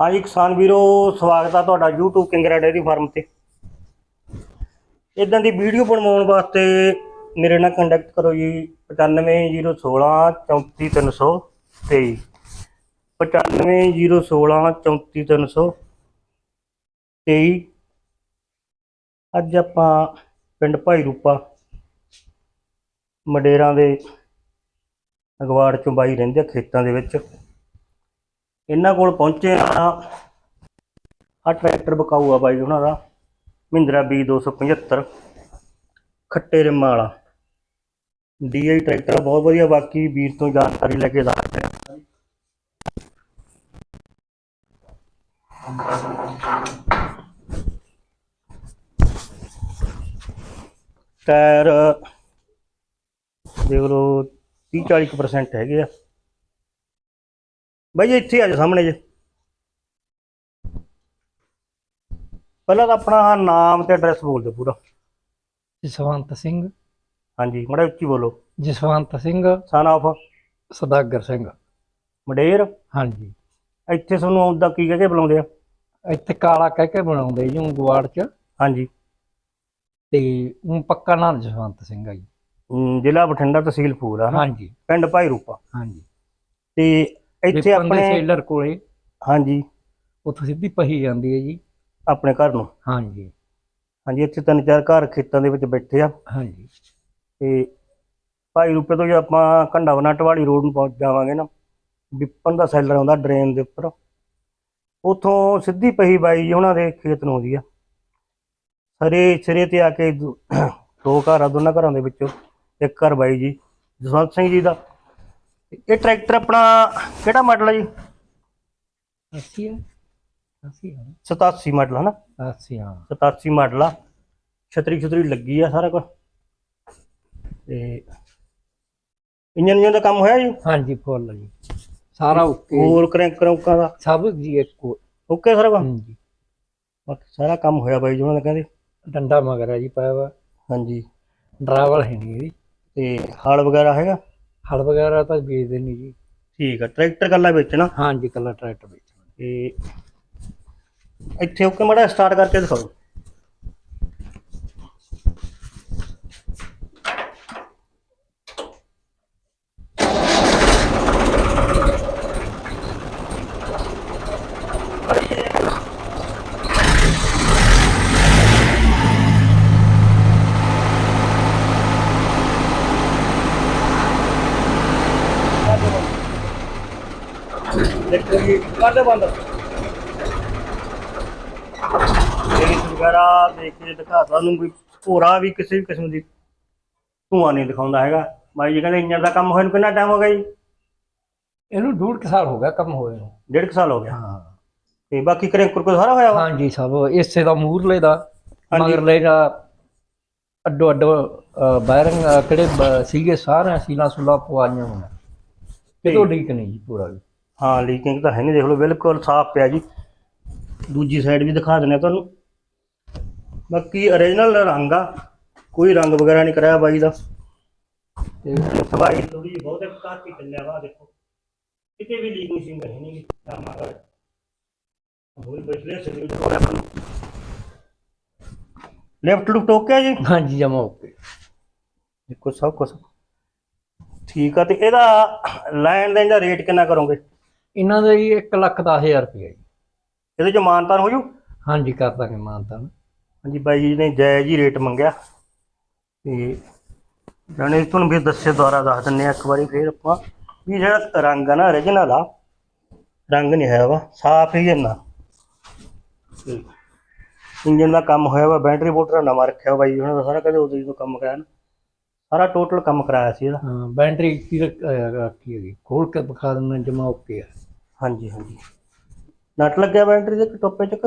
ਹਾਂਜੀ, ਕਿਸਾਨ ਵੀਰੋ, ਸਵਾਗਤ ਆ ਤੁਹਾਡਾ YouTube ਕਿੰਗਰਾ ਡੇਅਰੀ ਫਾਰਮ ਤੇ। ਇਦਾਂ ਦੀ ਵੀਡੀਓ ਬਣਵਾਉਣ ਵਾਸਤੇ ਮੇਰੇ ਨਾਲ ਕੰਟੈਕਟ ਕਰੋ ਜੀ 95016 34323 95016 34323 ਅੱਜ ਆਪਾਂ ਪਿੰਡ ਭਾਈ ਰੂਪਾ, ਮਡੇਰਾਂ ਦੇ ਅਗਵਾੜ ਚੋਂ ਬਾਈ ਰਹਿੰਦੇ ਆ ਖੇਤਾਂ ਦੇ ਵਿੱਚ। ਇਹਨਾਂ ਕੋਲ ਪਹੁੰਚੇ ਆ ਆ ਟਰੈਕਟਰ ਬਕਾਊ ਆ ਬਾਈ ਉਹਨਾਂ ਦਾ, ਮਹਿੰਦਰਾ B 275 ਖੱਟੇ ਰਿਮਾਂ ਵਾਲਾ। DI ਟਰੈਕਟਰ ਬਹੁਤ ਵਧੀਆ, ਬਾਕੀ ਵੀਰ ਤੋਂ ਜਾਣਕਾਰੀ ਲੈ ਕੇ ਦੱਸਦੇ ਟਾਇਰ ਦੇਖ ਲਓ 30 40% ਹੈਗੇ ਆ। ਬਾਈ ਜੀ ਇੱਥੇ ਆ ਜਾ ਸਾਹਮਣੇ ਜੇ। ਪਹਿਲਾਂ ਤਾਂ ਆਪਣਾ ਨਾਮ ਤੇ ਐਡਰੈਸ ਬੋਲ ਦਿਓ ਪੂਰਾ। ਜਸਵੰਤ ਸਿੰਘ। ਹਾਂਜੀ ਮੜਾ ਉੱਚੀ ਬੋਲੋ। Jaswant Singh. Son of Sadagar Singh. ਮਡੇਰ। ਹਾਂਜੀ। ਇੱਥੇ ਤੁਹਾਨੂੰ ਆਉਂਦਾ ਕੀ ਕਹਿ ਕੇ ਬੁਲਾਉਂਦੇ ਆ? ਇੱਥੇ ਕਾਲਾ ਕਹਿ ਕੇ ਬਣਾਉਂਦੇ ਜੀ ਊਂ ਗਵਾੜ ਚ। ਹਾਂਜੀ। ਤੇ ਉਹ ਪੱਕਾ ਨਾਮ ਜਸਵੰਤ ਸਿੰਘ ਆ ਜੀ। ਅਮ ਜ਼ਿਲ੍ਹਾ ਬਠਿੰਡਾ ਤਹਿਸੀਲ ਫੂਲ ਆ ਨਾ। ਹਾਂਜੀ। ਪਿੰਡ ਭਾਈ ਰੂਪਾ। ਹਾਂਜੀ। ਤੇ ਇੱਥੇ ਆਪਣੇ ਸੇਲਰ ਕੋਲੇ ਹਾਂਜੀ। ਉੱਥੋਂ ਸਿੱਧੀ ਪਹੀ ਜਾਂਦੀ ਹੈ ਜੀ। ਆਪਣੇ ਘਰ ਨੂੰ? ਹਾਂਜੀ। ਹਾਂਜੀ ਇੱਥੇ ਤਿੰਨ ਚਾਰ ਘਰ ਖੇਤਾਂ ਦੇ ਵਿੱਚ ਬੈਠੇ ਆ। ਹਾਂਜੀ। ਤੇ ਭਾਈ ਰੂਪੇ ਤੋਂ ਜੇ ਆਪਾਂ ਕੰਡਾ ਟਵਾਲੀ ਰੋਡ ਨੂੰ ਪਹੁੰਚ ਜਾਵਾਂਗੇ ਨਾ ਵਿਪਨ ਦਾ ਸੈਲਰ ਆਉਂਦਾ ਡਰੇਨ ਦੇ ਉੱਪਰ। ਉਥੋਂ ਸਿੱਧੀ ਪਹੀ ਬਾਈ ਜੀ ਉਹਨਾਂ ਦੇ ਖੇਤ ਨੂੰ ਆਉਂਦੀ ਆ। ਸਰੇ ਸਿਰੇ ਤੇ ਆ ਕੇ ਦੋ ਘਰ ਆ ਦੋਨਾਂ ਘਰਾਂ ਦੇ ਵਿੱਚੋਂ। ਇੱਕ ਘਰ ਬਾਈ ਜੀ ਜਸਵੰਤ ਸਿੰਘ ਜੀ ਦਾ। ਇਹ ਟਰੈਕਟਰ ਆਪਣਾ ਕਿਹੜਾ ਮਾਡਲ ਹੈ ਜੀ? ਅਸੀਂ ਆ। ਅਸੀਂ ਆ। 87 ਮਾਡਲ ਹੈ ਨਾ? ਅਸੀਂ ਆ 87 ਮਾਡਲ ਆ। ਛਤਰੀ ਛਤਰੀ ਲੱਗੀ ਆ ਸਾਰਾ ਕੁਝ ਤੇ ਇੰਜਨ ਇੰਜਨ ਦਾ ਕੰਮ ਹੋਇਆ ਜੀ? ਹਾਂਜੀ ਫੁੱਲ ਜੀ। ਸਾਰਾ ਓਕੇ। ਹੋਰ ਕਰੈਂਕ ਕਰੌਂਕਾਂ ਦਾ? ਸਭ ਜੀ ਇੱਕੋ। ਓਕੇ ਸਾਰਾ ਕੰਮ ਹਾਂਜੀ। ਬਾਕੀ ਸਾਰਾ ਕੰਮ ਹੋਇਆ ਬਾਈ ਜੀ ਉਹਨਾਂ ਦਾ ਕਹਿੰਦੇ। ਡੰਡਾ ਮਗਰ ਆ ਜੀ ਪਾਇਆ ਵਾ। ਹਾਂਜੀ। ਡਰਾਵਲ ਹੈ ਨਹੀਂ ਜੀ ਤੇ ਹਲ ਵਗੈਰਾ ਹੈਗਾ? ਹਲ ਵਗੈਰਾ ਤਾਂ ਵੇਚਦੇ ਨਹੀਂ ਜੀ। ਠੀਕ ਆ ਟਰੈਕਟਰ ਕੱਲਾ ਵੇਚਣਾ? ਹਾਂਜੀ ਕੱਲਾ ਟਰੈਕਟਰ ਵੇਚਣਾ। ਤੇ ਇੱਥੇ ਓਕੇ ਮੜਾ ਸਟਾਰਟ ਕਰਕੇ ਦਿਖਾਓ। ਦੇਖੋ ਜੀ ਕਰਦੇ ਬੰਦ। ਰੇਸ ਵਗੈਰਾ ਦੇਖ ਕੇ ਦਿਖਾ ਤੁਹਾਨੂੰ ਵੀ ਭੋਰਾ ਵੀ ਕਿਸੇ ਵੀ ਕਿਸਮ ਦੀ ਧੂਆਂ ਨਹੀਂ ਦਿਖਾਉਂਦਾ ਹੈਗਾ। ਬਾਈ ਜੀ ਕਹਿੰਦੇ ਇੰਜਨ ਦਾ ਕੰਮ ਹੋਏ ਨੂੰ ਕਿੰਨਾ ਟਾਈਮ ਹੋ ਗਿਆ ਜੀ? ਇਹਨੂੰ ਡੂਢ ਕੁ ਸਾਲ ਹੋ ਗਿਆ ਕੰਮ ਹੋਏ ਨੂੰ। ਡੇਢ ਕੁ ਸਾਲ ਹੋ ਗਿਆ? ਹਾਂ। ਤੇ ਬਾਕੀ ਕਰੈਂਕ ਕੁਰਕੋ ਸਾਰਾ ਹੋਇਆ ਵਾ? ਹਾਂਜੀ ਸਭ ਇਸੇ ਦਾ ਮੂਰਲੇ ਦਾ। ਹਾਂਜੀ। ਮਗਰਲੇ ਦਾ ਅੱਡੋ ਅੱਡੋ ਬਾਇਰਿੰਗ ਕਿਹੜੇ ਬ- ਸੀਗੇ ਸਾਰੇ ਸੀਲਾ ਸੁਲਾ ਪਵਾਈਆਂ ਹੋਣਾ ਕਿਤੋਂ ਠੀਕ ਨਹੀਂ ਜੀ ਪੂਰਾ ਵੀ। ਹਾਂ ਲੀਕਿੰਗ ਤਾਂ ਹੈ ਨਹੀਂ ਦੇਖ ਲਓ ਬਿਲਕੁਲ ਸਾਫ਼ ਪਿਆ ਜੀ। ਦੂਜੀ ਸਾਈਡ ਵੀ ਦਿਖਾ ਦਿੰਦੇ ਤੁਹਾਨੂੰ। ਬਾਕੀ origignal ਰੰਗ ਆ ਕੋਈ ਰੰਗ ਵਗੈਰਾ ਨਹੀਂ ਕਰਾਇਆ ਬਾਈ ਦਾ। ਤੇ ਸਵਾਈ ਥੋੜੀ ਬਹੁਤ ਕਾਫੀ ਚੱਲਿਆ ਵਾ ਦੇਖੋ। ਕਿਤੇ ਵੀ ਲੀਕ ਮਸ਼ੀਨ ਹੈ ਨਹੀਂ ਕਾਮਾਗਾ ਹੋਈ ਬਚਲੇ ਸਰੀਰ ਦੇ ਕੋਲ ਆਪਾਂ ਲੈਫਟ ਜੀ? ਹਾਂਜੀ ਜਮਾ ਓਕੇ ਦੇਖੋ ਸਭ ਕੁਝ ਠੀਕ ਆ ਤੇ ਇਹਦਾ ਲੈਣ ਦੇਣ ਦਾ ਰੇਟ ਕਿੰਨਾ ਕਰੋਗੇ? ਇਹਨਾਂ ਦਾ ਜੀ 1 ਲੱਖ ਦਸ ਹਜ਼ਾਰ ਰੁਪਏ ਜੀ। ਇਹਦੇ ਚ ਮਾਨਤਾਨ ਹੋ ਜੂ? ਹਾਂਜੀ ਕਰ ਦਾਂਗੇ ਮਾਨਤਾ ਹਾਂਜੀ ਬਾਈ ਜੀ ਨੇ ਜਾਇਜ਼ ਹੀ ਰੇਟ ਮੰਗਿਆ। ਤੇ ਜਾਣੇ ਤੁਹਾਨੂੰ ਵੀ ਦੱਸੇ ਦੁਆਰਾ ਦੱਸ ਦਿੰਨੇ ਆ ਇੱਕ ਵਾਰੀ ਫੇਰ ਆਪਾਂ। ਵੀ ਜਿਹੜਾ ਰੰਗ ਆ ਨਾ origignal ਆ ਰੰਗ ਨਹੀਂ ਹੈ ਵਾ ਸਾਫ਼ ਹੀ ਇੰਨਾ। ਇੰਜਨ ਦਾ ਕੰਮ ਹੋਇਆ ਵਾ ਬੈਟਰੀ ਮੋਟਰ ਨਵਾਂ ਰੱਖਿਆ ਬਾਈ ਉਹਨਾਂ ਦਾ ਸਾਰਾ ਕਦੇ ਉਦੋਂ ਜਦੋਂ ਕੰਮ ਕਰਾਇਆ ਨਾ। ਸਾਰਾ ਟੋਟਲ ਕੰਮ ਕਰਾਇਆ ਸੀ ਇਹਦਾ। ਹਾਂ ਬੈਟਰੀ ਕੀ ਰੱਖ- ਹੈਗੀ ਖੋਲ ਕੇ ਦਿਖਾ ਦਿੰਦਾ ਜਮਾ ਓਕੇ ਹੈ ਹਾਂਜੀ ਹਾਂਜੀ। ਨਟ ਲੱਗਿਆ ਬੈਟਰੀ ਦੇ ਟੋਪੇ ਚੱਕ?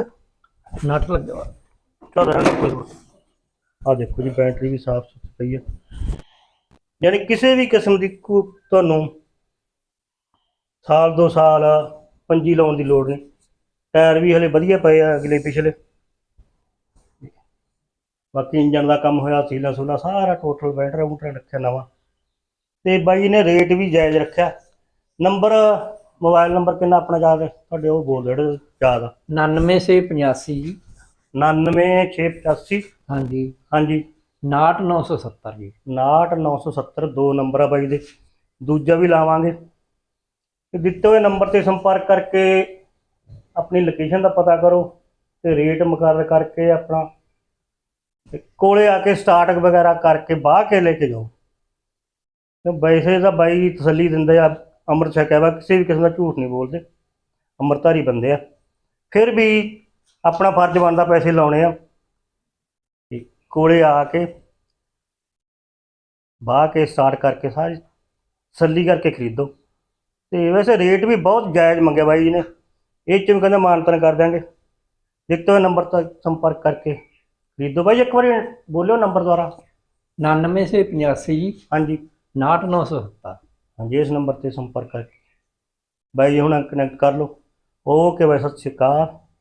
ਨਟ ਲੱਗਿਆ ਵਾ। ਚਲ ਰਹਿਣ ਦਿਓ ਕੋਈ ਆ ਦੇਖੋ ਜੀ ਬੈਟਰੀ ਵੀ ਸਾਫ਼ ਸੁਥਰੀ ਪਈ ਹੈ ਯਾਨੀ ਕਿਸੇ ਵੀ ਕਿਸਮ ਦੀ ਕੋ ਤੁਹਾਨੂੰ ਸਾਲ ਦੋ ਸਾਲ ਪੰਜੀ ਲਾਉਣ ਦੀ ਲੋੜ ਨਹੀਂ। ਟਾਇਰ ਵੀ ਹਲੇ ਵਧੀਆ ਪਏ ਆ ਅਗਲੇ ਪਿਛਲੇ। ਬਾਕੀ ਇੰਜਨ ਦਾ ਕੰਮ ਹੋਇਆ ਸੀਲਾ ਸੂਲਾ ਸਾਰਾ ਟੋਟਲ ਬੈਟਰੀ ਬੂਟਰ ਰੱਖਿਆ ਨਵਾਂ। ਤੇ ਬਾਈ ਨੇ ਰੇਟ ਵੀ ਜਾਇਜ਼ ਰੱਖਿਆ। ਨੰਬਰ ਮੋਬਾਈਲ ਨੰਬਰ ਕਿੰਨਾ ਆਪਣਾ ਯਾਦ ਹੈ? ਤੁਹਾਡੇ ਉਹ ਬੋਲ ਜਿਹੜੇ ਯਾਦ ਆ। 99685 ਜੀ। 99685 ਹਾਂਜੀ। ਹਾਂਜੀ। 69970 ਜੀ। 69970 ਦੋ ਨੰਬਰ ਆ ਬਾਈ ਦੇ। ਦੂਜਾ ਵੀ ਲਾਵਾਂਗੇ। ਤੇ ਦਿੱਤੇ ਹੋਏ ਨੰਬਰ ਤੇ ਸੰਪਰਕ ਕਰਕੇ ਆਪਣੀ ਲੋਕੇਸ਼ਨ ਦਾ ਪਤਾ ਕਰੋ ਤੇ ਰੇਟ ਮੁਕਰਰ ਕਰਕੇ ਆਪਣਾ ਤੇ ਕੋਲੇ ਆ ਕੇ ਸਟਾਰਟ ਵਗੈਰਾ ਕਰਕੇ ਬਾਹ ਕੇ ਲੈ ਕੇ ਜਾਓ। ਤੇ ਵੈਸੇ ਤਾਂ ਬਾਈ ਤਸੱਲੀ ਦਿੰਦੇ ਆ। ਅੰਮ੍ਰਿਤ ਛਕਿਆ ਵਾ ਕਿਸੇ ਵੀ ਕਿਸਮ ਦਾ ਝੂਠ ਨਹੀਂ ਬੋਲਦੇ। ਅੰਮ੍ਰਿਤਧਾਰੀ ਬੰਦੇ ਆ। ਫਿਰ ਵੀ ਆਪਣਾ ਫਰਜ਼ ਬਣਦਾ ਪੈਸੇ ਲਾਉਣੇ ਆ। ਤੇ ਕੋਲੇ ਆ ਕੇ ਬਾਹ ਕੇ ਸਟਾਰਟ ਕਰਕੇ ਸਾਰੀ ਤਸੱਲੀ ਕਰਕੇ ਖਰੀਦੋ। ਤੇ ਵੈਸੇ ਰੇਟ ਵੀ ਬਹੁਤ ਜਾਇਜ਼ ਮੰਗਿਆ ਬਾਈ ਜੀ ਨੇ। ਇਹ ਚ ਵੀ ਕਹਿੰਦੇ ਮਾਨਤਨ ਕਰ ਦਿਆਂਗੇ। ਦਿੱਤੇ ਹੋਏ ਨੰਬਰ ਤੱਕ ਸੰਪਰਕ ਕਰਕੇ ਖਰੀਦੋ। ਬਾਈ ਇੱਕ ਵਾਰੀ ਬੋਲਿਓ ਨੰਬਰ ਦੁਆਰਾ। 99685 ਜੀ। ਹਾਂਜੀ। 69970 ਹਾਂਜੀ, ਇਸ ਨੰਬਰ ਤੇ ਸੰਪਰਕ ਕਰਕੇ। ਬਾਈ ਜੀ, ਹੁਣ ਕਨੈਕਟ ਕਰ ਲਓ। ਓਕੇ ਬਾਈ, ਸਤਿ ਸ਼੍ਰੀ ਅਕਾਲ।